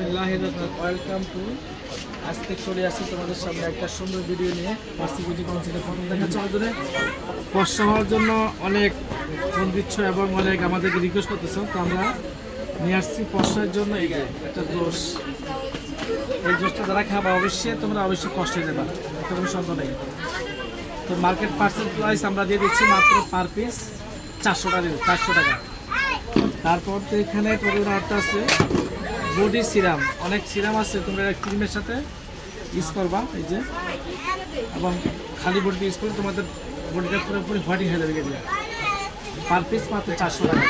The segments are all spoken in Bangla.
বিসমিল্লাহ ওয়েলকাম টু আজকে চলে আসি তোমাদের সামনে একটা সুন্দর ভিডিও নিয়ে। পার্সি বিউটি কাউন্সিলের ফটো দেখাচ্ছে আমাদের ফর্সা হওয়ার জন্য অনেক ফোন দিচ্ছ এবং অনেক আমাদেরকে রিকোয়েস্ট করতেছো। তো আমরা নিয়ে আসছি ফর্সার জন্য। একটা জোশ। এই জোশটা যারা খাবা অবশ্যই তোমরা অবশ্যই কষ্ট দেবা এতে কোনো সন্দেহ নেই। তো মার্কেট পার্সেল প্রাইস আমরা দিয়ে দিচ্ছি মাত্র পার পিস চারশো টাকা চারশো টাকা। তারপর তো এখানে তোদের একটা আছে বডি সিরাম। অনেক সিরাম আছে, তোমরা ক্রিমের সাথে ইউজ করবা, এই যে। এবং খালি বডিতে ইউজ করলে তোমাদের বডিটা পুরোপুরি হোয়াইটিং হয়ে যাবে গেলে। পার পিস মাত্র চারশো টাকা।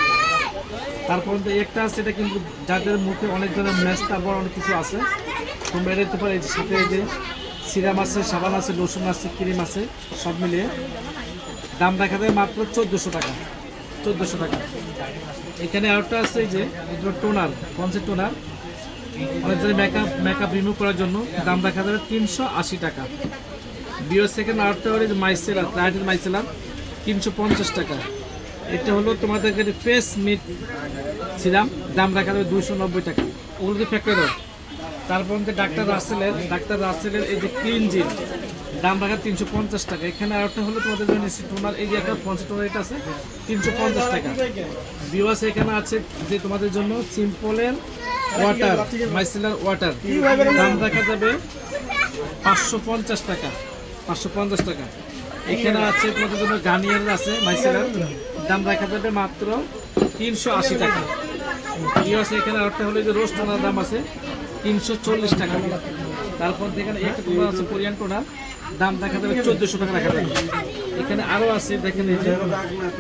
তারপর একটা আছে, এটা কিন্তু যাদের মুখে অনেক ধরনের মেস্তা তারপর অনেক কিছু আছে। তোমরা এটা দিতে পারো সাথে এই যে সিরাম আছে, সাবান আছে লোশন আছে, ক্রিম আছে, সব মিলিয়ে দাম দেখা যায় মাত্র চোদ্দোশো টাকা। চোদ্দোশো টাকা। এখানে আরেকটা আছে যে টোনার কনসেপ্ট টোনার। অনেকজন মেকআপ মেকআপ রিমুভ করার জন্য দাম দেখা যাবে তিনশো আশি টাকা। বিও সেকেন্ড আরেকটা হলো যে মাইসেলার ক্লায়েন্টের মাইসেলার তিনশো পঞ্চাশ টাকা। এটা হলো তোমাদের ফেস মিট ছিলাম দাম রাখা যাবে দুশো নব্বই টাকা। ওগুলো ফ্যাক্টরি তারপর হচ্ছে ডাক্তার রাসেলের ডাক্তার রাসেলের এই যে ক্লিন জিল দাম রাখা তিনশো পঞ্চাশ টাকা। এখানে আরেকটা হলো তোমাদের জন্য টোনার এই যে একটা পঞ্চাশ টোনার এটা আছে, তিনশো পঞ্চাশ টাকা। বিওয়াস এখানে আছে যে তোমাদের জন্য সিম্পলের ওয়াটার মাইসেলার ওয়াটার দাম রাখা যাবে পাঁচশো পঞ্চাশ টাকা, পাঁচশো পঞ্চাশ টাকা। এখানে আছে তোমাদের জন্য গার্নিয়ার আছে মাইসেলার দাম রাখা যাবে মাত্র তিনশো আশি টাকা। আছে এখানে আরেকটা হলো যে রোস্ট টোনার দাম আছে তিনশো চল্লিশ টাকা তারপর দেখেন একটা টোনার আছে কোরিয়ান টোনার। দাম দেখা যাবে চোদ্দোশো টাকা রাখা যাবে এখানে আরও আছে, দেখেন এই যে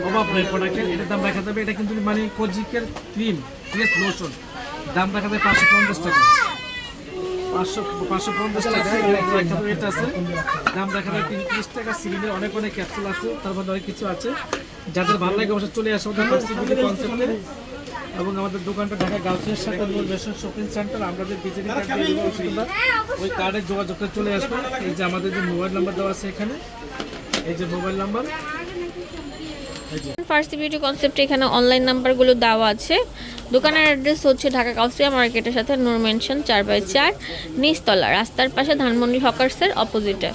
অভাব নেই প্রোডাক্টের এটার দাম রাখা যাবে এটা কিন্তু মানে কোজিকের ক্রিম ফেস লোশন দাম রাখা যাবে পাঁচশো পঞ্চাশ টাকা। পাঁচশো পাঁচশো পঞ্চাশ টাকা আছে। দাম দেখা যায় তিরিশ টাকা সিলিন্ডার অনেক অনেক ক্যাপসুল আছে, তার মধ্যে অনেক কিছু আছে। যাদের ভালো লাগে অবশ্যই চলে আসে ওদের কনসেপ্টে এবং আমাদের দোকানটা ঢাকা গাউসিয়ার সাথে মূল রেশন শপিং সেন্টার আমরা যে বিজেপি ওই কার্ডে যোগাযোগ চলে আসবে। এই যে আমাদের যে মোবাইল নাম্বার দেওয়া আছে এখানে এই যে মোবাইল নাম্বার ফার্সি বিউটি কনসেপ্টে এখানে অনলাইন নাম্বারগুলো দেওয়া আছে। দোকানের অ্যাড্রেস হচ্ছে ঢাকা কাউসিয়া মার্কেটের সাথে নূর মেনশন চার বাই চার নিচতলা রাস্তার পাশে ধানমন্ডি হকার্সের অপোজিটে